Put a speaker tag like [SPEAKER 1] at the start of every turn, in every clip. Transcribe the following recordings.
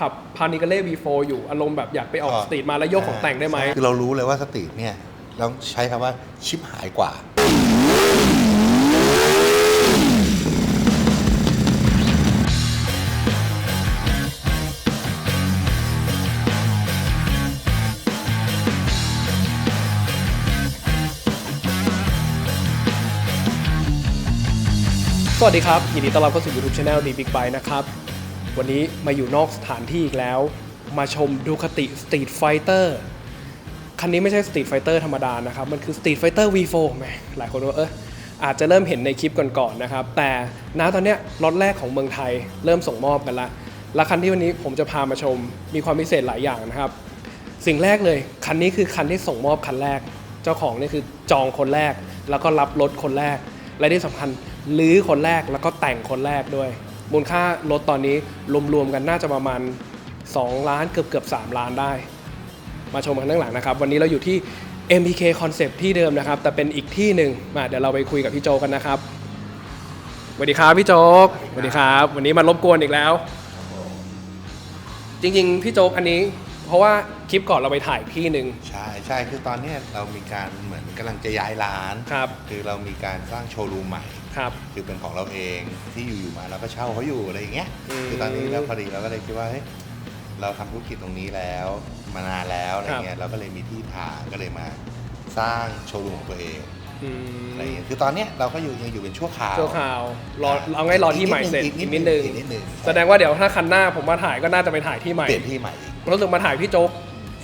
[SPEAKER 1] ขับพานิกาเล่ V4 อยู่อารมณ์แบบอยากไปออก
[SPEAKER 2] ก็
[SPEAKER 1] สตรีทมาแล้วยกของแต่งได้ไหม
[SPEAKER 2] คือเรารู้เลยว่าสตรีทเนี่ยเราใช้คำว่าชิปหายกว่า
[SPEAKER 1] สวัสดีครับ ยินดีต้อนรับเข้าสู่ YouTube Channel D Big Bike นะครับ วันนี้มาอยู่นอกสถานที่อีกแล้ว มาชมดูคติ Street Fighter คันนี้ไม่ใช่ Street Fighter ธรรมดานะครับ มันคือ Street Fighter V4 แหมหลายคนว่าเอออาจจะเริ่มเห็นในคลิปก่อนๆนนะครับ แต่ณตอนเนี้ยล็อตแรกของเมืองไทยเริ่มส่งมอบกันละและคันที่วันนี้ผมจะพามาชมมีความพิเศษหลายอย่างนะครับ สิ่งแรกเลย คันนี้คือคันที่ส่งมอบคันแรก เจ้าของนี่คือจองคนแรก แล้วก็รับรถคนแรก และที่สำคัญลื้อคนแรกแล้วก็แต่งคนแรกด้วย มูลค่ารถตอนนี้รวมๆกันน่าจะประมาณ 2 ล้านเกือบเกือบๆ3ล้านได้ มาชมกันข้างหลังนะครับ วันนี้เราอยู่ที่ MPK Concept ที่เดิมนะครับ แต่เป็นอีกที่หนึ่งมาเดี๋ยวเราไปคุยกับพี่โจกกันนะครับสวัสดีครับพี่โจ๊กสวัสดีครับ วันนี้มารบกวนอีกแล้ว จริงๆพี่โจ๊กอันนี้ เพราะว่าคลิปก่อนเราไปถ่ายที่หนึ่ง
[SPEAKER 2] ใช่ใช่คือตอนเนี้ยเรามีการเหมือนกำลังจะย้ายร้าน
[SPEAKER 1] ครับ
[SPEAKER 2] คือเรามีการสร้างโชว์รูมใหม่
[SPEAKER 1] ครับ
[SPEAKER 2] คือเป็นของเราเองที่อยู่ๆมาเราก็เช่าเขาอยู่อะไรอย่างเงี้ย
[SPEAKER 1] อืม
[SPEAKER 2] คือตอนนี้แล้วพอดีเราก็เลยคิดว่าเฮ้ยเราทำธุรกิจตรงนี้แล้วมานานแล้วอะไรเงี้ยเราก็เลยมีที่ทางก็เลยมาสร้างโชว์รูมของตัวเอง
[SPEAKER 1] อืม
[SPEAKER 2] อะไรเงี้ยคือตอนเนี้ยเราก็อยู่ยังอยู่เป็นชั่วคราว
[SPEAKER 1] เจ้าข่าวรอเอาไงรอที่ใหม่เสร็จ
[SPEAKER 2] อี
[SPEAKER 1] อี
[SPEAKER 2] ก
[SPEAKER 1] ก
[SPEAKER 2] นิ
[SPEAKER 1] นิ
[SPEAKER 2] ด
[SPEAKER 1] ด
[SPEAKER 2] นึ
[SPEAKER 1] นึ
[SPEAKER 2] ง
[SPEAKER 1] ง
[SPEAKER 2] อีกนิดนึง
[SPEAKER 1] แสดงว่าเดี๋ยวถ้าคันหน้าผมมาถ่ายก็น่าจะไปถ่ายที่ใหม่
[SPEAKER 2] เปลี่ยนที่ใหม่อีก
[SPEAKER 1] รู้สึกมาถ่ายพี่โจ๊ก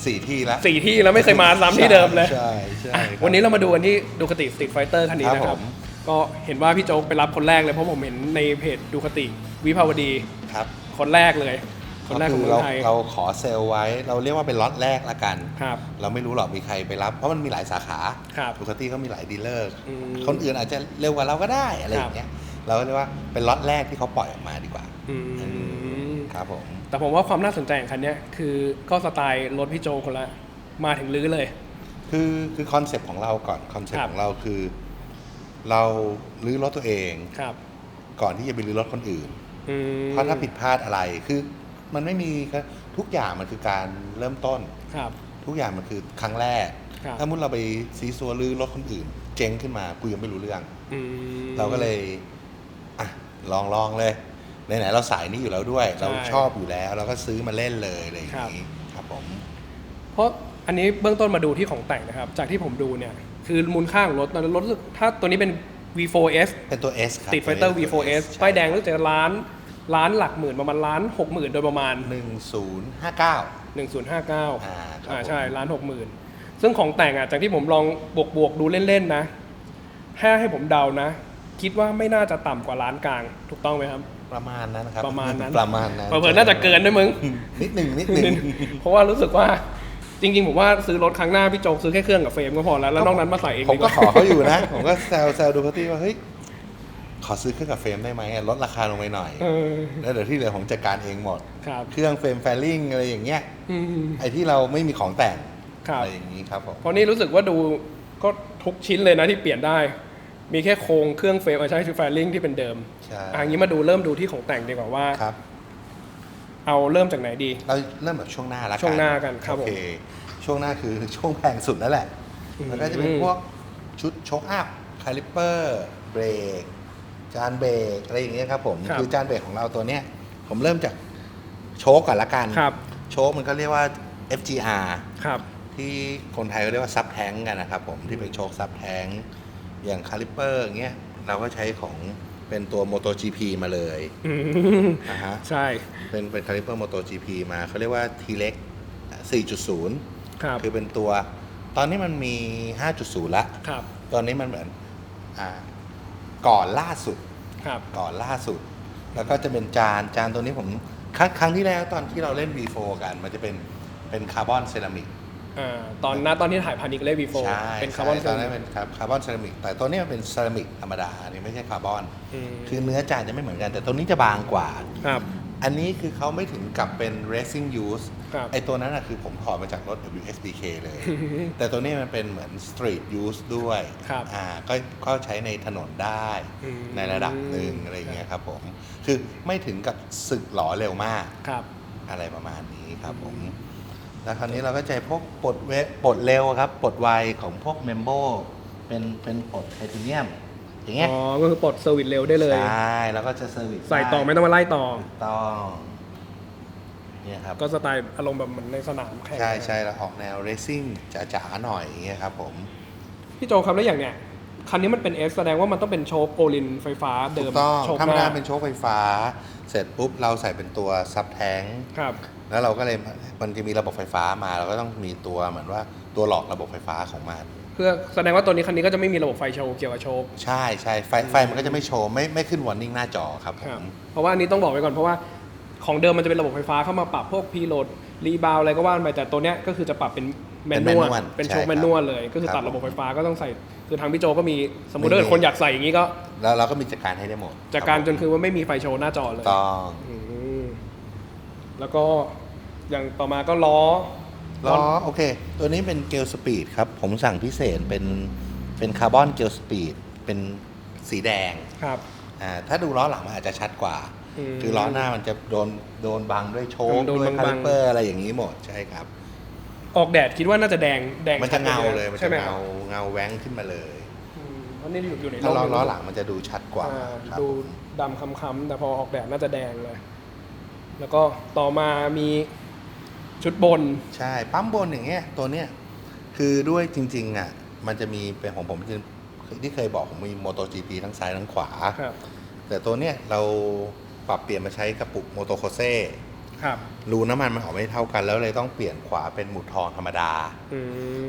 [SPEAKER 2] สี่ที่แล้ว
[SPEAKER 1] สี่ที่แล้วไม่เคยมาซ้ำที่เดิมเลย
[SPEAKER 2] ใช่ใช่
[SPEAKER 1] อะ
[SPEAKER 2] ครับ
[SPEAKER 1] วันนี้เรามาดูกันที่ดูคติสตรีทไฟเตอร์คันนี้นะค
[SPEAKER 2] ครั
[SPEAKER 1] รับบ
[SPEAKER 2] ผม
[SPEAKER 1] ก็เห็นว่าพี่โจ๊กไปรับคนแรกเลยเพราะผมเห็นในเพจดูคติวิภาวดี
[SPEAKER 2] ครับ
[SPEAKER 1] คนแรกเลย คนแรกของเมือง
[SPEAKER 2] เรา
[SPEAKER 1] ไทย
[SPEAKER 2] เราขอเซลล์ไว้ เราเรียกว่าเป็นล็อตแรกละกัน
[SPEAKER 1] ครับ
[SPEAKER 2] เราไม่รู้หรอกมีใครไปรับ เพราะมันมีหลายสาขา
[SPEAKER 1] ครับ
[SPEAKER 2] ปกติเขามีหลายดีลเลอร์
[SPEAKER 1] อืม
[SPEAKER 2] คนอื่นอาจจะเร็วกว่าเราก็ได้อะไรอย่างเงี้ยเราก็เรียกว่าเป็นล็อตแรกที่เขาปล่อยออกมาดีกว่า
[SPEAKER 1] อืม
[SPEAKER 2] ครับผม
[SPEAKER 1] แต่ผมว่าความน่าสนใจของคันเนี้ยคือก็สไตล์รถพี่โจคนละมาถึงลื้อเลย
[SPEAKER 2] คือคือคอนเซปต์ของเราก่อนคอนเซป
[SPEAKER 1] ครั
[SPEAKER 2] ต์
[SPEAKER 1] บ
[SPEAKER 2] ของเราคือ เราลื้อรถตัวเอง
[SPEAKER 1] ครับ
[SPEAKER 2] ก่อนที่จะไปลื้อรถคนอื่น
[SPEAKER 1] อืม
[SPEAKER 2] เพราะถ้าผิดพลาดอะไรคือมันไม่มีทุกอย่างมันคือการเริ่มต้น
[SPEAKER 1] ครับ
[SPEAKER 2] ทุกอย่างมันคือครั้งแรก
[SPEAKER 1] ครับ
[SPEAKER 2] ถ้ามุดเราไปซีซัวลื้อรถคนอื่น เจ๊งขึ้นมากูยังไม่รู้เรื่อง
[SPEAKER 1] อืม
[SPEAKER 2] เราก็เลยอะลองลองเลยไหนๆเราสายนี้อยู่แล้วด้วย
[SPEAKER 1] ใช่
[SPEAKER 2] เราชอบอยู่แล้ว เราก็ซื้อมาเล่นเลยอะไรอย่าง
[SPEAKER 1] ครับ
[SPEAKER 2] นี้ครับผม
[SPEAKER 1] เพราะอันนี้เบื้องต้นมาดูที่ของแต่งนะครับ จากที่ผมดูเนี่ย คือมูลค่าของรถตอนนั้นรถรู้สึกถ้าตัวนี้เป็น V4S
[SPEAKER 2] เป็นตัว S ครับ
[SPEAKER 1] Street Fighter V4S ป้ายแดงรู้สึกจะล้านล้านหลักหมื่นประมาณล้านหกหมื่นโดยประมาณ
[SPEAKER 2] หนึ่งศูนย์ห้าเก้า
[SPEAKER 1] 1059
[SPEAKER 2] อ่าครับ
[SPEAKER 1] อ่า
[SPEAKER 2] ผม
[SPEAKER 1] ใช่ล้านหกหมื่นซึ่งของแต่งอะจากที่ผมลองบวกบวกๆดูเล่น ๆ นะ ถ้าให้ผมเดานะ คิดว่าไม่น่าจะต่ำกว่าล้านกลาง ถูกต้องไหมครับ
[SPEAKER 2] ประมาณนั้นครับ
[SPEAKER 1] ประมาณนั้น
[SPEAKER 2] ประมาณนั้น
[SPEAKER 1] เผื่อๆน่าจะเกินด้วยมึง
[SPEAKER 2] นิดหนึ่งนิดหนึ่ง
[SPEAKER 1] เพราะว่ารู้สึกว่า จริงๆผมว่าซื้อรถครั้งหน้าพี่โจกซื้อแค่เครื่องกับเฟรมก็พอแล้วแล้วนอกนั้นมาใส่เอง
[SPEAKER 2] ผม
[SPEAKER 1] ดีก
[SPEAKER 2] ก็
[SPEAKER 1] ว่า
[SPEAKER 2] ขอเขาอยู่นะ ผมก็แซวแซวดูเขาที่ว่าเฮ้ยขอซื้อเครื่องกับเฟรมได้ไหมลดราคาลงไปหน่อย
[SPEAKER 1] เออ
[SPEAKER 2] แล้วเดี๋ยวที่เหลือผมจัดการเองหมด
[SPEAKER 1] ครับ
[SPEAKER 2] เครื่องเฟรมแฟลิงอะไรอย่างเงี้ย
[SPEAKER 1] อืม
[SPEAKER 2] ไอ้ที่เราไม่มีของแต่ง
[SPEAKER 1] ครับ
[SPEAKER 2] อะไรอย่างนี้ครับผม
[SPEAKER 1] เพราะนี่รู้สึกว่าดูก็ทุกชิ้นเลยนะที่เปลี่ยนได้ มีแค่โครงเครื่องเฟรมเอาใช้ชูแฟลิงที่เป็นเดิม
[SPEAKER 2] ใช่
[SPEAKER 1] อะอย่างนี้มาดูเริ่มดูที่ของแต่งดีกว่าว่า
[SPEAKER 2] ครับ
[SPEAKER 1] เอาเริ่มจากไหนดี
[SPEAKER 2] เราเริ่มแบบช่วงหน้าละกัน
[SPEAKER 1] ช่วงหน้ากันครับ
[SPEAKER 2] โอเค
[SPEAKER 1] ผม
[SPEAKER 2] ช่วงหน้าคือช่วงแพงสุดนั่นแหละ
[SPEAKER 1] อืม
[SPEAKER 2] แล้วก็จะเป็นพวกชุดโชคอัพคาลิปเปอร์เบรกจานเบรกอะไรอย่างเงี้ยครับผม
[SPEAKER 1] ครับ
[SPEAKER 2] อจานเบรกของเราตัวเนี้ย ผมเริ่มจากโชคก่อนละกัน
[SPEAKER 1] ครับ
[SPEAKER 2] โชคมันก็เรียกว่า FGR
[SPEAKER 1] ครับ
[SPEAKER 2] ที่คนไทยเขาเรียกว่าซับแทงกันนะครับผมที่เป็นโชคซับแทงอย่างคาลิปเปอร์อย่างเงี้ยเราก็ใช้ของ เป็นตัว MotoGP มาเลย
[SPEAKER 1] อืม
[SPEAKER 2] นะฮะ
[SPEAKER 1] ใช่
[SPEAKER 2] เป็นเป็นคาลิเปอร์ MotoGP มาเขาเรียกว่า T-Lex 4.0
[SPEAKER 1] ครับ
[SPEAKER 2] คือเป็นตัว ตอนนี้มันมี 5.0 ละ
[SPEAKER 1] ครับ
[SPEAKER 2] ตอนนี้มันเหมือนอ่าก่อนล่าสุด
[SPEAKER 1] ครับ
[SPEAKER 2] ก่อนล่าสุด แล้วก็จะเป็นจานจานตัวนี้ผมครั้งครั้งที่แล้วตอนที่เราเล่น V4 กัน มันจะเป็นเป็นคาร์บอนเซรามิก
[SPEAKER 1] อ่าตอนหน้าตอนที่ถ่ายพานิกเล่วีโฟ
[SPEAKER 2] ใช่
[SPEAKER 1] เป็นคาร์บอน
[SPEAKER 2] ใช่ตอนนั้นเป็นคาร์บอนเซรามิกแต่ตัวนี้มันเป็นเซรามิกธรรมดาอันนี้ไม่ใช่คาร์บอน
[SPEAKER 1] ม
[SPEAKER 2] คือเนื้อจานจะไม่เหมือนกัน แต่ตัวนี้จะบางกว่า
[SPEAKER 1] ครับ
[SPEAKER 2] อันนี้คือเขาไม่ถึงกับเป็น racing use
[SPEAKER 1] ครับ
[SPEAKER 2] ไอตัวนั้นนะคือผมถอดมาจากรถ WSBK เลย แต่ตัวนี้มันเป็นเหมือน street use ด้วย
[SPEAKER 1] ครับ
[SPEAKER 2] อ่าก็ก็ใช้ในถนนได้
[SPEAKER 1] อืม
[SPEAKER 2] ในระดับหนึ่งอะไรอย่างเงี้ยครับผม คือไม่ถึงกับสึกหลอเร็วมาก
[SPEAKER 1] ครับ
[SPEAKER 2] อะไรประมาณนี้ครับผม แล้วคราวนี้เราก็จะพวกปลดเวปลดเร็วครับปลดไวของพวกเมมโบเป็นเป็นปลดไทเทเนียม อย่างเงี้ย
[SPEAKER 1] อ๋อ ก็คือปลดเซอร์วิสเร็วได้เลย
[SPEAKER 2] ใช่แล้วก็จะเซอร์วิส
[SPEAKER 1] ใส่ต่อไม่ต้องมาไล่ต่อ
[SPEAKER 2] ถูกต้องเนี่ยครับ
[SPEAKER 1] ก็สไตล์อารมณ์แบบเหมือนในสนามแข่ง
[SPEAKER 2] ใช่ใช่แล้วออกแนวเรซิ่งจ๋าๆหน่อยอย่างเงี้ยครับผม
[SPEAKER 1] พี่โจครับแล้วอย่างเนี้ย คันนี้มันเป็น S แสดงว่ามันต้องเป็นโชคโอลินไฟฟ้าเดิ
[SPEAKER 2] ถู
[SPEAKER 1] ม
[SPEAKER 2] กต้อง
[SPEAKER 1] โชค
[SPEAKER 2] ธรรม
[SPEAKER 1] ห
[SPEAKER 2] ดา
[SPEAKER 1] น้า
[SPEAKER 2] เป็นโชคไฟฟ้า เสร็จปุ๊บเราใส่เป็นตัวซับแทง
[SPEAKER 1] ครับ
[SPEAKER 2] แล้วเราก็เลยมันจะมีระบบไฟฟ้ามาเราก็ต้องมีตัวเหมือนว่าตัวหลอกระบบไฟฟ้าของมัน
[SPEAKER 1] เพื่อแสดงว่าตัวนี้คันนี้ก็จะไม่มีระบบไฟโชว์เกี่ยวกับโชค
[SPEAKER 2] ใช่ใช่ไฟไฟมันก็จะไม่โชว์ไม่ไม่ขึ้นวอร์นิ่งหน้าจอครับผ
[SPEAKER 1] ครับ
[SPEAKER 2] ม
[SPEAKER 1] เพราะว่าอันนี้ต้องบอกไว้ก่อนเพราะว่าของเดิมมันจะเป็นระบบไฟฟ้าเข้ามาปรับพวกพีโหลดรีบาวอะไรก็ว่าไปแต่ตัวเนี้ยก็คือจะปรับเป็น แมนนวล
[SPEAKER 2] manual
[SPEAKER 1] เป็นโชค
[SPEAKER 2] ใช่ครับ
[SPEAKER 1] แมนนวลเลย ก็คือ
[SPEAKER 2] ครับ
[SPEAKER 1] ตัดระบบไฟฟ้าก็ต้องใส่ คือทางพี่โจก็มีสมมติ
[SPEAKER 2] ไม่
[SPEAKER 1] ถ้า
[SPEAKER 2] มี
[SPEAKER 1] เกิดคนอยากใส่อย่างนี้ก็
[SPEAKER 2] แล้วเราก็มีจัดการให้ได้หมด
[SPEAKER 1] จากการจน
[SPEAKER 2] บผม
[SPEAKER 1] คือว่าไม่มีไฟโชว์หน้าจอเลย
[SPEAKER 2] ต้อง
[SPEAKER 1] อืมแล้วก็อย่างต่อมาก็ล้อ
[SPEAKER 2] ล้อโอเค ตัวนี้เป็นเกลสปีดครับ ผมสั่งพิเศษเป็นเป็นคาร์บอนเกลสปีดเป็นสีแดง
[SPEAKER 1] ครับ
[SPEAKER 2] อ่าถ้าดูล้อหลังมันอาจจะชัดกว่า
[SPEAKER 1] อืม
[SPEAKER 2] คือล้อหน้ามันจะโดนโดนบังด้วยโช
[SPEAKER 1] เอ
[SPEAKER 2] ค
[SPEAKER 1] อโดน
[SPEAKER 2] ด้วย
[SPEAKER 1] บังๆ
[SPEAKER 2] คาลิเปอร์อะไรอย่างนี้หมดใช่ครับ
[SPEAKER 1] ออกแดดคิดว่าน่าจะแดงแดง
[SPEAKER 2] มันจะเงาเลยมัน
[SPEAKER 1] ใช่
[SPEAKER 2] จะ
[SPEAKER 1] ไหมครั
[SPEAKER 2] เงา
[SPEAKER 1] บ
[SPEAKER 2] เงาแว้งขึ้นมาเลย
[SPEAKER 1] อืมเพราะนี่อยู่อยู่ใน
[SPEAKER 2] ถ้าล้อ
[SPEAKER 1] ร่ม
[SPEAKER 2] ล้อหลังมันจะดูชัดกว่า
[SPEAKER 1] อ่า
[SPEAKER 2] ครับ
[SPEAKER 1] ดูดำค้ำๆแต่พอออกแดดน่าจะแดงเลย แล้วก็ต่อมามีชุดบน
[SPEAKER 2] ใช่ปั๊มบนอย่างเงี้ยตัวเนี้ยคือด้วยจริงๆอะมันจะมีเป็นของผมที่ที่เคยบอกผมมีโมโต GP ทั้งซ้ายทั้งขวา
[SPEAKER 1] ครับ
[SPEAKER 2] แต่ตัวเนี้ยเราปรับเปลี่ยนมาใช้กระปุกโมโตโคเซ
[SPEAKER 1] ครับ
[SPEAKER 2] รูน้ำมันมันออกไม่เท่ากัน แล้วเลยต้องเปลี่ยนขวาเป็นหมุดทองธรรมดา
[SPEAKER 1] อื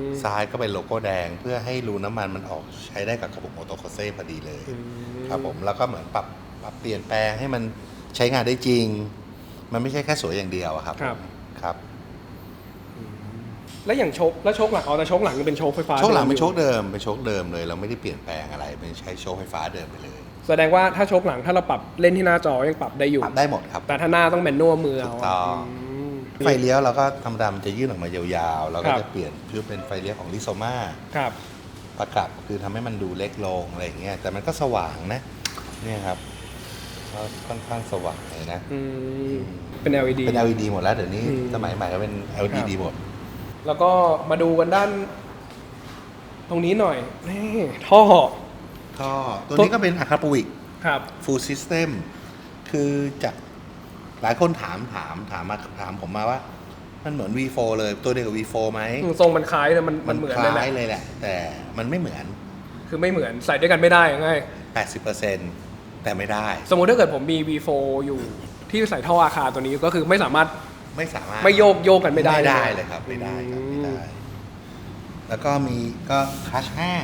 [SPEAKER 1] ม
[SPEAKER 2] ซ้ายก็เป็นโลโก้แดงเพื่อให้รูน้ำมันมันออกใช้ได้กับกระปุกโมโตโคเซพอดีเลย
[SPEAKER 1] อืม
[SPEAKER 2] ครับผมแล้วก็เหมือนปรับปรับเปลี่ยนแปลงให้มันใช้งานได้จริง มันไม่ใช่แค่สวยอย่างเดียวอะครับ
[SPEAKER 1] ครับ
[SPEAKER 2] ผมครับ
[SPEAKER 1] แล้วอย่างโชคแล้วโชคหลังอ๋อแต่โชคหลังเป็นโชคไฟฟ้า
[SPEAKER 2] โชคหลังเป็น
[SPEAKER 1] ดิ
[SPEAKER 2] โช
[SPEAKER 1] ม
[SPEAKER 2] คเดิมเป็นโชคเดิมเลย เราไม่ได้เปลี่ยนแปลงอะไรเป็นใช้โชคไฟฟ้าเดิมไปเลย
[SPEAKER 1] แสดงว่าถ้าโชคหลังถ้าเราปรับเล่นที่หน้าจอยังปรับได้อยู่
[SPEAKER 2] ปรับได้หมดครับ
[SPEAKER 1] แต่ถ้าหน้าต้องแมนนวลมือ
[SPEAKER 2] ถู
[SPEAKER 1] เอา
[SPEAKER 2] กต้อง
[SPEAKER 1] ม
[SPEAKER 2] ไฟเลี้ยวเราก็ธรรมดามันจะยื่นออกมายาวๆเราก็
[SPEAKER 1] ครับ
[SPEAKER 2] จะเปลี่ยนคือเป็นไฟเลี้ยวของลิโซมา
[SPEAKER 1] ครับ
[SPEAKER 2] ประกับคือทำให้มันดูเล็กลงอะไรอย่างเงี้ยแต่มันก็สว่างนะ เนี่ยครับก็ค่อนข้างสว่างเลยนะ
[SPEAKER 1] อืมเป็น LED
[SPEAKER 2] เป็น LED หมดแล้วเดี๋ยวนี้
[SPEAKER 1] อืม
[SPEAKER 2] สมัยใหม่ก็เป็น
[SPEAKER 1] ครับ
[SPEAKER 2] LED หมด
[SPEAKER 1] แล้วก็มาดูกันด้าน ตรงนี้หน่อยนี่ท่อ
[SPEAKER 2] ก็ตัวนี้ก็เป็นอะคาปูวิก
[SPEAKER 1] ครับ
[SPEAKER 2] full system คือจากหลายคนถามถามถามมาถามผมมาว่า มันเหมือน V4 เลยตัวเดียวกับ V4 ไหม
[SPEAKER 1] ทรงมันคล้ายเลยมัน
[SPEAKER 2] มั
[SPEAKER 1] มันนเหมือน
[SPEAKER 2] ค
[SPEAKER 1] เลยแห
[SPEAKER 2] ล้า
[SPEAKER 1] ละ
[SPEAKER 2] ยเลยแหละ แต่มันไม่เหมือน
[SPEAKER 1] คือไม่เหมือนใส่ด้วยกันไม่ได้ง่าย
[SPEAKER 2] 80%แต่ไม่ได้
[SPEAKER 1] สมมุติถ้าเกิดผมมี V4 อยู่ที่ใส่ท่ออาคาตัวนี้ก็คือไม่สามารถ
[SPEAKER 2] ไม่สามารถ
[SPEAKER 1] ไม่โยกโยกกันไม่ได้
[SPEAKER 2] ไม่ได้
[SPEAKER 1] เลย
[SPEAKER 2] เลยครับ ไม่ได้ครับ
[SPEAKER 1] อืม
[SPEAKER 2] ไม่ได้ แล้วก็มีก็คัชแห้ง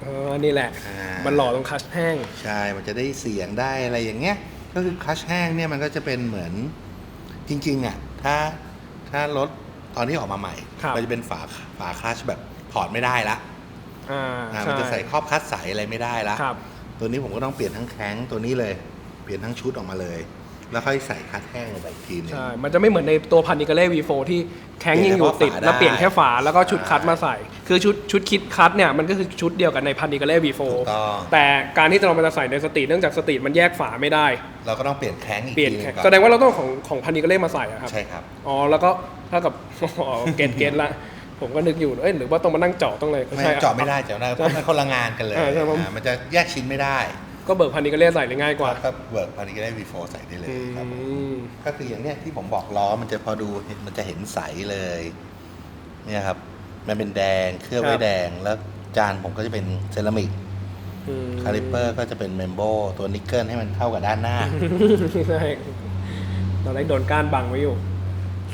[SPEAKER 1] เออนี่แหละ
[SPEAKER 2] อ่ามั
[SPEAKER 1] มันหล่อตรงคัชแห้ง
[SPEAKER 2] ใช่ มันจะได้เสียงได้อะไรอย่างเงี้ย ก็คือคัชแห้งเนี่ยมันก็จะเป็นเหมือนจริงๆอะถ้าถ้ารถตอนที่ออกมาใหม่
[SPEAKER 1] ครับ
[SPEAKER 2] มันจะเป็นฝาฝาคลัชแบบถอดไม่ได้ละ
[SPEAKER 1] อ่า
[SPEAKER 2] อ่า
[SPEAKER 1] ใช่
[SPEAKER 2] มันจะใส่ครอบคลัชใสอะไรไม่ได้ละ
[SPEAKER 1] ครับ
[SPEAKER 2] ตัวนี้ผมก็ต้องเปลี่ยนทั้งแข้งตัวนี้เลย เปลี่ยนทั้งชุดออกมาเลย แล้วค่อยใส่คัชแห้งลงไปอีกทีหนึง
[SPEAKER 1] ใช่ มันจะไม่เหมือนในตัวพันนิกาเล่ V4 ที่แข้งยังอยู่ติด
[SPEAKER 2] เปลี่ยนแค่ฝา
[SPEAKER 1] แล้วเปลี่ยนแค่ฝา แล้วก็ชุด
[SPEAKER 2] ใช่
[SPEAKER 1] คัดมาใส่ คือชุดชุดคิดคัดเนี่ย มันก็คือชุดเดียวกันในพันนิกาเล่ V4
[SPEAKER 2] ถูกต้อง
[SPEAKER 1] แต่การที่จะเรามาใส่ในสตรีทเนื่องจากสตรีทมันแยกฝาไม่ได้
[SPEAKER 2] เราก็ต้องเปลี่ยนแข้งอีก
[SPEAKER 1] เปลี่ยน
[SPEAKER 2] ทีหนึ
[SPEAKER 1] แค่
[SPEAKER 2] งก่อน
[SPEAKER 1] แสดงว่าเราต้องของของพันนิกาเล่มาใส่อะครับ
[SPEAKER 2] ใช่ครับ
[SPEAKER 1] อ๋อ แล้วก็เท่ากับอ๋อเกตเกตละ ผมก็นึกอยู่ เอ้ย หรือว่าต้องมานั่งเจาะต้องเลย
[SPEAKER 2] ไม่
[SPEAKER 1] ใช่
[SPEAKER 2] เจาะไม่ได้เจาะไม่ได้เพราะมันคนละงานกันเลย
[SPEAKER 1] อ่าใช่ผม
[SPEAKER 2] อ่ามันจะแยกชิ้นไม่ได้
[SPEAKER 1] ก็เบิกพันนิกาเล่ใส่เลยง่ายกว่า
[SPEAKER 2] ก็เวิร์กพานิก็ได้ V4 ใส่ได้เลย
[SPEAKER 1] อื
[SPEAKER 2] ครับผม
[SPEAKER 1] ม
[SPEAKER 2] ก็คืออย่างเนี้ยที่ผมบอกล้อมันจะพอดูเห็นมันจะเห็นใสเลย เนี่ยครับ มันเป็นแดงเคลือบไว้แดงแล้วจานผมก็จะเป็นเซรามิก
[SPEAKER 1] อืม
[SPEAKER 2] คาลิปเปอร์ก็จะเป็นเมมโบตัวนิกเกิลให้มันเข้ากับด้านหน้า
[SPEAKER 1] ใช่ตอนแรกโดนก้านบังไว้อยู่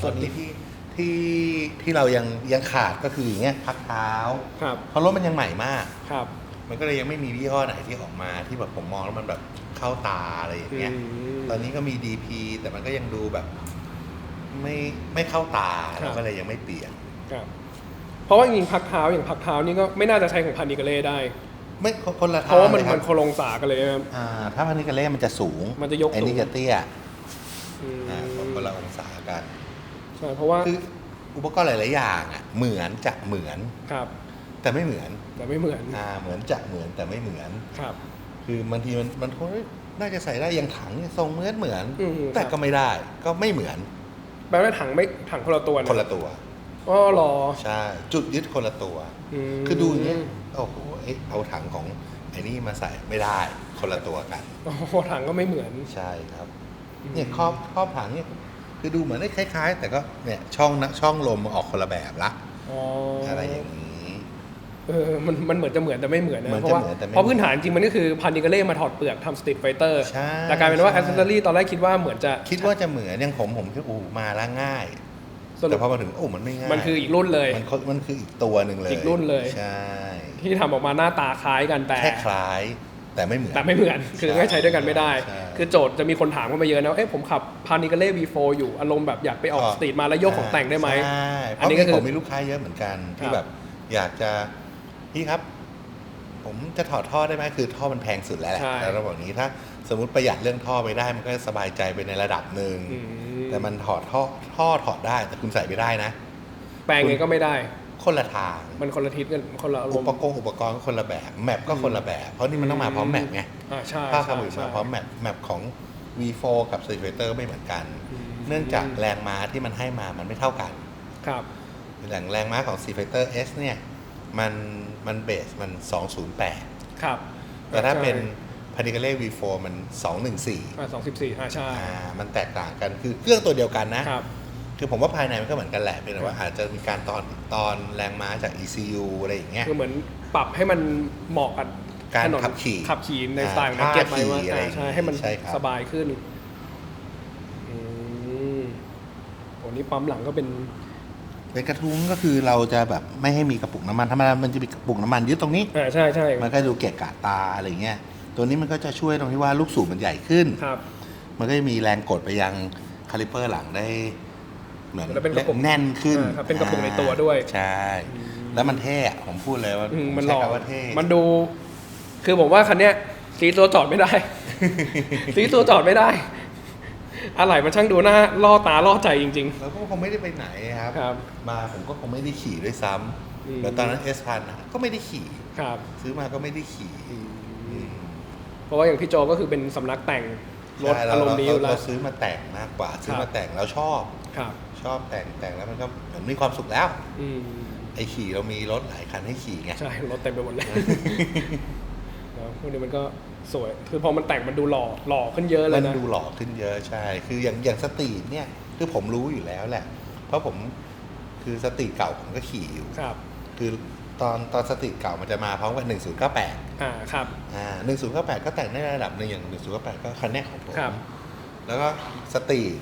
[SPEAKER 2] ส่วนนี้ที่ที่ที่เรายังยังขาดก็คืออย่างเงี้ยพักเท้า
[SPEAKER 1] ครับ
[SPEAKER 2] เพราะรถมันยังใหม่มาก
[SPEAKER 1] ครับ
[SPEAKER 2] มันก็เลยยังไม่มียี่ห้อไหนที่ออกมาที่แบบผมมองแล้วมันแบบเข้าตาอะไรอย่างเงี้ย
[SPEAKER 1] อืม
[SPEAKER 2] ตอนนี้ก็มี DP แต่มันก็ยังดูแบบ ไม่ไม่เข้าตา
[SPEAKER 1] ครับ
[SPEAKER 2] เราก็เลยยังไม่เปลี่ยน
[SPEAKER 1] ครับเพราะว่าจริงๆพักเท้าอย่างพักเท้านี่ก็ไม่น่าจะใช้ของพันนิกาเล่ได้
[SPEAKER 2] ไม่คนละ
[SPEAKER 1] เพ
[SPEAKER 2] ทาง
[SPEAKER 1] ราะว่ามัน
[SPEAKER 2] เลยค
[SPEAKER 1] มั
[SPEAKER 2] รั
[SPEAKER 1] น
[SPEAKER 2] บ
[SPEAKER 1] โคลงสากันเลยครับ
[SPEAKER 2] อ่าถ้าพันนิกาเล่มันจะสูง
[SPEAKER 1] มันจะยก
[SPEAKER 2] ไอ้
[SPEAKER 1] สู
[SPEAKER 2] นี่
[SPEAKER 1] ง
[SPEAKER 2] จะเตี้ย
[SPEAKER 1] อืม
[SPEAKER 2] อ่าคนละองศากัน
[SPEAKER 1] ใช่เพราะว่า
[SPEAKER 2] คืออุปกรณ์หลาย ๆ อย่างอะเหมือนจะเหมือน
[SPEAKER 1] ครับ
[SPEAKER 2] แต่ไม่เหมือน
[SPEAKER 1] แต่ไม่เหมือน
[SPEAKER 2] อ่าเหมือนจะเหมือนแต่ไม่เหมือน
[SPEAKER 1] ครับ
[SPEAKER 2] คือบางทีมันมันคงน่าจะใส่ได้อย่างถังเนี่ยทรงเหมือนเหมือน
[SPEAKER 1] อืม
[SPEAKER 2] แต่
[SPEAKER 1] ครับ
[SPEAKER 2] ก็ไม่ได้ก็ไม่เหมือน
[SPEAKER 1] แปลว่าถังไม่ถังคนละตัวนะ
[SPEAKER 2] คนละตัว
[SPEAKER 1] อ๋อเหรอ
[SPEAKER 2] ใช่จุดยึดคนละตัว
[SPEAKER 1] ม
[SPEAKER 2] คือดูอย่างเงี้ยโอ้โหเอ๊ะเอาถังของไอ้นี่มาใส่ไม่ได้คนละตัวกัน
[SPEAKER 1] โอ้โหถังก็ไม่เหมือน
[SPEAKER 2] ใช่ครับ
[SPEAKER 1] อืม
[SPEAKER 2] เนี่ยครอบครอบถังเนี่ยคือดูเหมือนได้คล้าย ๆ แต่ก็เนี่ยช่องนะช่องลมออกคนละแบบละ
[SPEAKER 1] อ๋ออ
[SPEAKER 2] อะไรอย่างนี้
[SPEAKER 1] เออมันมันเหมือนจะเหมือนแต่ไม่เหมือนนะ
[SPEAKER 2] เหมือน
[SPEAKER 1] เพราะว่า
[SPEAKER 2] จะเหมือนแต่ไม่
[SPEAKER 1] เพราะพื้นฐานจริงมันก็คือพันนิกาเล่มาถอดเปลือกทำสตรีทไฟเตอร์
[SPEAKER 2] ใช่
[SPEAKER 1] แต่กลายเป็นว่า
[SPEAKER 2] ใช่
[SPEAKER 1] แอ c เซสซอรี่ตอนแรกคิดว่าเหมือนจะ
[SPEAKER 2] คิดว่าจะเหมือนอย่างผมผมคิดอู้มาแล้วง่าย
[SPEAKER 1] สรุ
[SPEAKER 2] แต่
[SPEAKER 1] ป
[SPEAKER 2] พอมาถึงโอ้มันไม่ง่าย
[SPEAKER 1] มันคืออีกรุ่นเลย
[SPEAKER 2] มันคือมันคืออีกตัวหนึ่งเลย
[SPEAKER 1] อีกรุ่นเลย
[SPEAKER 2] ใช่
[SPEAKER 1] ที่ทำออกมาหน้าตาคล้ายกันแต่
[SPEAKER 2] แค่คล้าย แต่ไม่เหมือน
[SPEAKER 1] แต่ไม่เหมือน คือ
[SPEAKER 2] ใช่
[SPEAKER 1] ไม่ใช้ด้วยกันไม่ได้
[SPEAKER 2] ใช่
[SPEAKER 1] คือโจทย์จะมีคนถามกันมาเยอะนะว่าเอ๊ะผมขับพานิกาเล่ V4 อยู่ อารมณ์แบบอยากไปออกสตรีทมาแล้วยกของแต่งได้ไหม
[SPEAKER 2] ใช่เพ
[SPEAKER 1] อัน
[SPEAKER 2] ราะ
[SPEAKER 1] นี้
[SPEAKER 2] มี
[SPEAKER 1] ก็คือ
[SPEAKER 2] ผมมีลูกค้าเยอะเหมือนกันที่
[SPEAKER 1] ครับ
[SPEAKER 2] แบบอยากจะ พี่ครับ ผมจะถอดท่อได้ไหมคือท่อมันแพงสุดแล้วแหละ
[SPEAKER 1] ใช่
[SPEAKER 2] แล้วเราบอกนี้ถ้าสมมติประหยัดเรื่องท่อไปได้ มันก็สบายใจไปในระดับหนึ่ง
[SPEAKER 1] อืม
[SPEAKER 2] แต่มันถอดท่อท่อถอดได้ แต่คุณใส่ไม่ได้นะ
[SPEAKER 1] แปลงไงก็ไม่ได้
[SPEAKER 2] คนละทาง
[SPEAKER 1] มันคนละทิศกันคนละอาร
[SPEAKER 2] อุ
[SPEAKER 1] ม
[SPEAKER 2] ป
[SPEAKER 1] ณ์
[SPEAKER 2] กรณ์อุปกรณ์ก็คนละแบบแมปก็คนละแบบ เพราะนี่มันต้องมาพร้อมแมปไง
[SPEAKER 1] อ่าใช่
[SPEAKER 2] ภาค
[SPEAKER 1] ใช่
[SPEAKER 2] คำอื่น
[SPEAKER 1] ใช่
[SPEAKER 2] มาพร้อมแมปแมปของ V4 กับ Street Fighter ไม่เหมือนกัน
[SPEAKER 1] อืม
[SPEAKER 2] เนื่องจากแรงม้าที่มันให้มามันไม่เท่ากัน
[SPEAKER 1] ครับ
[SPEAKER 2] อย่างแรงม้าของ Street Fighter S เนี่ย มันมันเบสมัน 208
[SPEAKER 1] ครับ
[SPEAKER 2] แต่ถ้าเป็น
[SPEAKER 1] ใช่
[SPEAKER 2] p a n i c a l e V4 มัน 214
[SPEAKER 1] อ่าสองสิบสี่อ่าใช่
[SPEAKER 2] อ่ามันแตกต่างกันคือเครื่องตัวเดียวกันนะ
[SPEAKER 1] ครับ
[SPEAKER 2] คือผมว่าภายในมันก็เหมือนกันแหละเพียงแต่ว่าอาจจะมีการตอนตอนแรงม้าจาก ECU อะไรอย่างเงี้ย
[SPEAKER 1] คือเหมือนปรับให้มันเหมาะกับ
[SPEAKER 2] การ
[SPEAKER 1] ถนน
[SPEAKER 2] ขับขี่
[SPEAKER 1] ขับขี่ใน
[SPEAKER 2] อ่า
[SPEAKER 1] สไตล์ของนักเก็ตไหมว่า
[SPEAKER 2] ท่าขี่อะไร
[SPEAKER 1] อ่าใช่ให้มัน
[SPEAKER 2] ใช่ครับ
[SPEAKER 1] สบายขึ้นอืมโอ้นี่ปั๊มหลังก็เป็น
[SPEAKER 2] เป็นกระทุ้งก็คือเราจะแบบไม่ให้มีกระปุกน้ำมันธรรมดามันจะมีกระปุกน้ำมันยึดตรงนี้
[SPEAKER 1] อ่าใช่ใช่
[SPEAKER 2] มันก็ดูเกะกะตาอะไรเงี้ย ตัวนี้มันก็จะช่วยตรงที่ว่าลูกสูบมันใหญ่ขึ้น
[SPEAKER 1] ครับ
[SPEAKER 2] มันก็จะมีแรงกดไปยังคาลิเปอร์หลังได้เหมือน
[SPEAKER 1] แล้วเป็นกระปุก
[SPEAKER 2] แน่นขึ้น
[SPEAKER 1] อ่าครับเป็นกระปุกในตัวด้วย
[SPEAKER 2] ใช่ แล้วมันเท่อะผมพูดเลยว่า
[SPEAKER 1] อืม
[SPEAKER 2] ผม
[SPEAKER 1] มันห
[SPEAKER 2] ใช้
[SPEAKER 1] ล่อ
[SPEAKER 2] คำว่าเท่
[SPEAKER 1] มันดู คือผมว่าคันเนี้ยสีตัวจอดไม่ได้สีตัวจอดไม่ได้ อะไรมันช่างดูหน้าล่อตาล่อใจจริง
[SPEAKER 2] แล้วก็คงไม่ได้ไปไหนครับ
[SPEAKER 1] ครับ
[SPEAKER 2] มาผมก็คงไม่ได้ขี่ด้วยซ้
[SPEAKER 1] อืมำ
[SPEAKER 2] แล้วตอนนั้นเอสพันก็ไม่ได้ขี่
[SPEAKER 1] ๆครับ
[SPEAKER 2] ซื้อมาก็ไม่ได้ขี่
[SPEAKER 1] อืมเพราะว่าอย่างพี่โจก็คือเป็นสำนักแต่งรถ
[SPEAKER 2] ใช่
[SPEAKER 1] อารมณ์ดีอยู่
[SPEAKER 2] เรา
[SPEAKER 1] แล้ว
[SPEAKER 2] เราซื้อมาแต่งมากกว่า ซื้อ
[SPEAKER 1] ครั
[SPEAKER 2] มา
[SPEAKER 1] บ
[SPEAKER 2] แต่งแล้วชอบ
[SPEAKER 1] ครับ
[SPEAKER 2] ชอบแต่งแต่งแล้วมันก็เหมือนมีความสุขแล้ว
[SPEAKER 1] อืม
[SPEAKER 2] ไอขี่เรามีรถหลายคันให้ขี่ไง
[SPEAKER 1] ใช่รถเต็มไปหมดเลยแล้ว พวกนี้มันก็สวย คือพอมันแต่งมันดูหล่อหล่อขึ้นเยอะเล
[SPEAKER 2] มั
[SPEAKER 1] ย
[SPEAKER 2] น
[SPEAKER 1] นะ
[SPEAKER 2] ดูหล่อขึ้นเยอะใช่ คืออย่างอย่างสตรีทเนี่ยคือผมรู้อยู่แล้วแหละ เพราะผมคือสตรีทเก่าผมก็ขี่อยู่
[SPEAKER 1] ครับ
[SPEAKER 2] คือตอนตอนสตรีทเก่ามันจะมาพร้อมกับ1098
[SPEAKER 1] อ่าครับ
[SPEAKER 2] อ่า1098 ก็แต่งได้ระดับหนึ่งอย่าง 1098 ก็คันแรกของผม
[SPEAKER 1] ครับ
[SPEAKER 2] แล้วก็สตรีท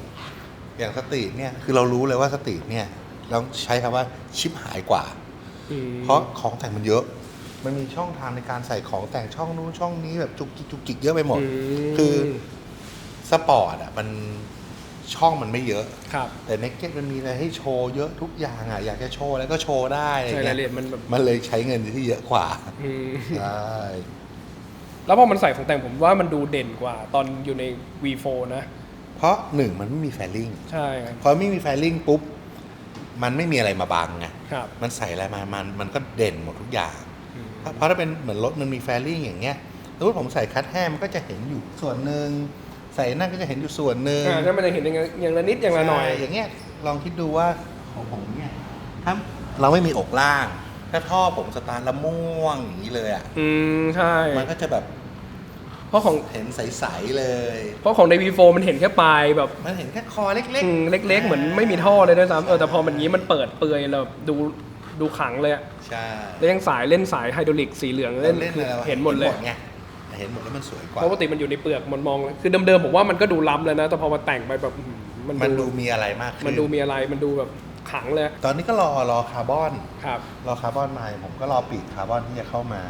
[SPEAKER 2] อย่างสตรีทเนี่ยคือเรารู้เลยว่าสตรีทเนี่ยเราใช้คำว่าชิปหายกว่า
[SPEAKER 1] อืม
[SPEAKER 2] เพราะของแต่งมันเยอะ มันมีช่องทางในการใส่ของแต่งช่องนู้นช่องนี้แบบจุกจิกจุกจิกเยอะไปหมด
[SPEAKER 1] ม
[SPEAKER 2] คือสปอร์ตอะมันช่องมันไม่เยอะ
[SPEAKER 1] ครับ
[SPEAKER 2] แต่เน็กเก็ตมันมีอะไรให้โชว์เยอะทุกอย่างอะอยากจะโชว์แล้วก็โชว์ได้อะไร
[SPEAKER 1] ใช่รายละ
[SPEAKER 2] เงี้
[SPEAKER 1] เอี
[SPEAKER 2] ย
[SPEAKER 1] ยดมันแบบ
[SPEAKER 2] มันเลยใช้เงินที่เยอะกว่า
[SPEAKER 1] อืม
[SPEAKER 2] ใช่
[SPEAKER 1] แล้วพอมันใส่ของแต่งผมว่ามันดูเด่นกว่า ตอนอยู่ใน V4 นะ
[SPEAKER 2] เพราะหนึ่งมันไม่มีแฟลลิ่ง
[SPEAKER 1] ใช่ครับ
[SPEAKER 2] พอไม่มีแฟลลิ่งปุ๊บ มันไม่มีอะไรมาบังไง
[SPEAKER 1] ครับ
[SPEAKER 2] มันใส่อะไรมามันมันก็เด่นหมดทุกอย่าง
[SPEAKER 1] อืม
[SPEAKER 2] เพราะถ้าเป็นเหมือนรถมันมีแฟลลิ่งอย่างเงี้ยสมมติผมใส่คัทแห้มันก็จะเห็นอยู่ส่วนหนึ่งใส่นั่นก็จะเห็นอยู่ส่วนหนึ่ง
[SPEAKER 1] อ่าถ้ามันจะเห็นอย่างละอย่างละนิดอย่างละหน่อย
[SPEAKER 2] ใช่อย่างเงี้ยลองคิดดูว่าของผมเนี่ยถ้าเราไม่มีอกล่าง ถ้าท่อผมสตาร์ทแล้วม่วงอย่างนี้เลยอะ
[SPEAKER 1] อืมใช่
[SPEAKER 2] มันก็จะแบบ
[SPEAKER 1] เพราะของ
[SPEAKER 2] เห็นใสๆเลย
[SPEAKER 1] เพราะของใน V4 มันเห็นแค่ปลายแบบ
[SPEAKER 2] มันเห็นแค่คอเล็ก
[SPEAKER 1] อืมเล็ก ๆ เหมือนไม่มีท่อเลยด้วยซ้ำเออแต่พอมันอย่างนี้มันเปิดเปลือยแล้วดู ดูขลังเลยอะ
[SPEAKER 2] ๆใช่
[SPEAKER 1] แล้วยังสายเล่นสายไฮดรอลิกสีเหลืองเล่น
[SPEAKER 2] เล่นอะไรวะ
[SPEAKER 1] เห็นหมดเลย
[SPEAKER 2] ไงเห็นหมดแล้วมันสวยกว่า
[SPEAKER 1] เพราะปกติมันอยู่ในเปลือกมันมองคือเดิมๆผมว่ามันก็ดูล้ำเลยนะ แต่พอมาแต่งไปแบบอื้อหือ
[SPEAKER 2] มันดูมีอะไรมากขึ้น
[SPEAKER 1] มันดูมีอะไรมันดูแบบขลังเลย
[SPEAKER 2] ตอนนี้ก็รอรอคาร์บอน
[SPEAKER 1] ครับ
[SPEAKER 2] รอคาร์บอนมาผมก็รอปีกคาร์บอนที่จะเข้ามา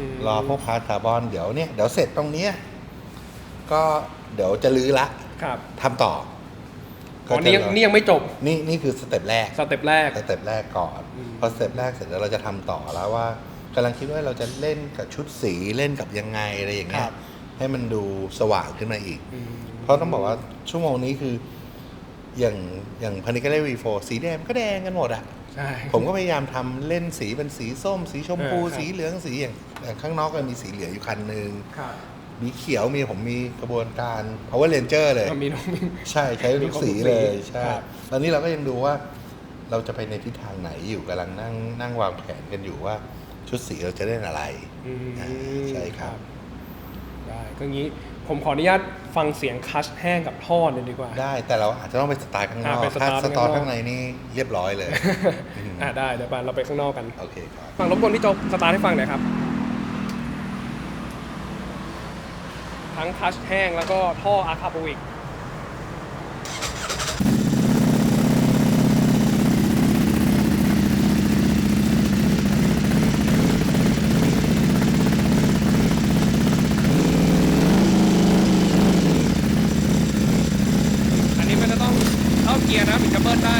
[SPEAKER 1] อืม
[SPEAKER 2] รอพวกพาร์ทคาร์บอนเดี๋ยวเนี่ยเดี๋ยวเสร็จตรงเนี้ยก็เดี๋ยวจะลื้อละ
[SPEAKER 1] ครับ
[SPEAKER 2] ทำต่อ
[SPEAKER 1] อ๋อนี่ยังนี่ยังไม่จบ
[SPEAKER 2] นี่นี่คือสเต็ปแรก
[SPEAKER 1] สเต็ปแรก
[SPEAKER 2] สเต็ปแรกก่อน
[SPEAKER 1] อืม
[SPEAKER 2] พอสเต็ปแรกเสร็จแล้วเราจะทำต่อแล้วว่ากำลังคิดว่าเราจะเล่นกับชุดสีเล่นกับยังไงอะไรอย่างเงี้
[SPEAKER 1] ค
[SPEAKER 2] ย
[SPEAKER 1] รับ
[SPEAKER 2] ให้มันดูสว่างขึ้นมาอีก
[SPEAKER 1] อืม
[SPEAKER 2] เพราะต้องบอกว่าชั่วโมงนี้คือ อย่างอย่างพานิกาเล่วีโฟสีแดงก็แดงกันหมดอะ
[SPEAKER 1] ใช่
[SPEAKER 2] ผมก็พยายามทำเล่นสีเป็นสีส้ม สีชมพู
[SPEAKER 1] เออครับ
[SPEAKER 2] สีเหลืองสีอย่างอย่างข้างนอกก็มีสีเหลืองอยู่คันหนึ่ง
[SPEAKER 1] ครับ
[SPEAKER 2] มีเขียวมีผมมีกระบวนการ power ranger เลย
[SPEAKER 1] มีน้องมี
[SPEAKER 2] ใช่ใช้ทุกสี
[SPEAKER 1] มีครบทุกสี
[SPEAKER 2] เลยใช่
[SPEAKER 1] ครับ
[SPEAKER 2] ตอนนี้เราก็ยังดูว่า เราจะไปในทิศทางไหนอยู่กำลังนั่งนั่งวางแผนกันอยู่ว่า ชุดสีเราจะเล่นอะไร
[SPEAKER 1] อืม
[SPEAKER 2] อ่าใช่ครับ
[SPEAKER 1] ได้ก็งี้ผมขออนุญาตฟังเสียงคัชแห้งกับท่อเลยดีกว่า
[SPEAKER 2] ได้แต่เราอาจจะต้องไปสตาร์ทข้างนอก
[SPEAKER 1] อ่าไปส
[SPEAKER 2] ถ้า
[SPEAKER 1] ตาร์ท
[SPEAKER 2] สตาร์ท
[SPEAKER 1] ข้างนอก
[SPEAKER 2] ข้างในนี่เรียบร้อยเลย
[SPEAKER 1] อ่าได้เดี๋ยวไปเราไปข้างนอกกัน
[SPEAKER 2] โอเคครับ
[SPEAKER 1] ฟังรบกวนพี่โจ๊กสตาร์ทให้ฟังหน่อยครับ ทั้งคัชแห้งแล้วก็ท่ออาคาโบวิก อันนี้มันจะต้องเข้าเกียร์นะถึงจะเบิ้ลได้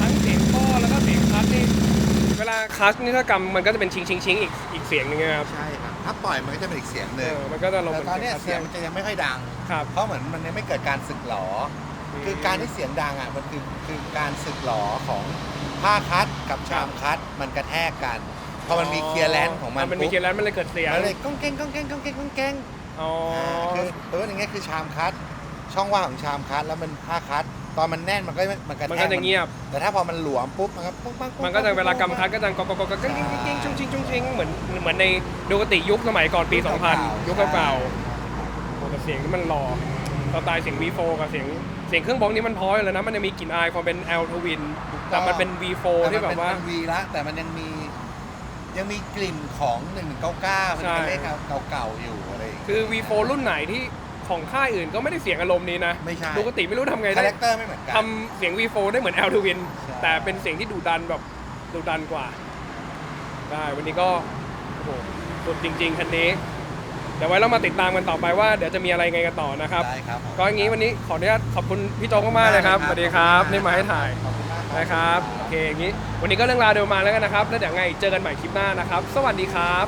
[SPEAKER 1] ทั้งเสียงท่อแล้วก็เสียงคลัชนี่เวลาคลัชนี่ ถ้ากำมันก็จะเป็นชิงชิงชิงอีกอีกเสียงหนึงนะครับ
[SPEAKER 2] ใช่ครับถ้าปล่อยมันก็จะเป็นอีกเสียงห
[SPEAKER 1] เอ
[SPEAKER 2] นึ่ง
[SPEAKER 1] อมันก็จะลง
[SPEAKER 2] แต่
[SPEAKER 1] เป็น
[SPEAKER 2] ตอนเนี้ย
[SPEAKER 1] คลัช
[SPEAKER 2] เสียงมันจะยังไม่ค่อยดัง
[SPEAKER 1] ครับ
[SPEAKER 2] เพราะเหมือนมันยังไม่เกิดการสึกหรออ
[SPEAKER 1] ม
[SPEAKER 2] คือการที่เสียงดังอะมันคือคือการสึกหรอของผ้าคัดกับชามคัดมันกระแทกกันพอมันมีเคลียร์แลนด์ของมันะ
[SPEAKER 1] มันมี
[SPEAKER 2] ปุ๊บ
[SPEAKER 1] เคลียร์แลนด์มันเลยเกิดเสียง
[SPEAKER 2] มันเลยก้องแกงก้องแกงก้องแกงก้องแกง
[SPEAKER 1] อ๋ออ
[SPEAKER 2] คือตัวอย่างเงี้ยคือชามคัดช่องว่างของชามคัดแล้วมันผ้าคัด ตอนมันแน่นมันก็ไม่มันกระแทก
[SPEAKER 1] มันก็จะเงียบ
[SPEAKER 2] แต่ถ้าพอมันหลวมปุ๊บมันก็ปุ๊บปั๊บปุ๊บ
[SPEAKER 1] มันก็จะเวลากำคัดก็จะกอกกอกกกิ้งกิ้งกิ้งจุ้งชิงจุ้งชิงเหมือนเหมือนในดูกติยุคสมัยก่อนปี 2000 ยุคเก่าๆโอ้แต่เสียงนี่มันหล่อสไตล์เสียง V4 กับเสียงเสียงเครื่องบล็อกนี้มันพออยู่แล้วนะมันยังมีกลิ่นอายความเป็น L Twin แต่มันเป็น V4 ที่แบบว่า
[SPEAKER 2] วีละแต่มันยังมียังมีกลิ่นของ 1199มัน
[SPEAKER 1] ใช่
[SPEAKER 2] เป็นเลขเก่าๆอยู่อะไรอย่างเงี้ย
[SPEAKER 1] คือ V4 รุ่นไหนที่ ของค่ายอื่นก็ไม่ได้เสียงอารมณ์นี้นะ
[SPEAKER 2] ไม่ใช่
[SPEAKER 1] ดูกติไม่รู้ทำไง
[SPEAKER 2] คา
[SPEAKER 1] ได้
[SPEAKER 2] แรคเตอร์ไม่เหมือนกัน
[SPEAKER 1] ทำเสียง V4 ได้เหมือน L Twin
[SPEAKER 2] ใช่
[SPEAKER 1] แต่เป็นเสียงที่ดุดันแบบดุดันกว่าได้วันนี้ก็โอ้โหสุดจริงๆคันนี้เดี๋ยวไว้เรามาติดตามกันต่อไปว่าเดี๋ยวจะมีอะไรไงกันต่อนะครับ
[SPEAKER 2] ได้ครับผม
[SPEAKER 1] ก็อย่างนี้วันนี้ขออนุญาตขอบคุณพี่โจ๊กมากๆเลยครับสวัสดีครับนี่มาให้ถ่าย
[SPEAKER 2] ขอบคุณมากครับ
[SPEAKER 1] นะครับโอเคอย่างนี้ วันนี้ก็เรื่องราวเดิมมาแล้วกันนะครับแล้วเดี๋ยวไงเจอกันใหม่คลิปหน้านะครับ สวัสดีครับ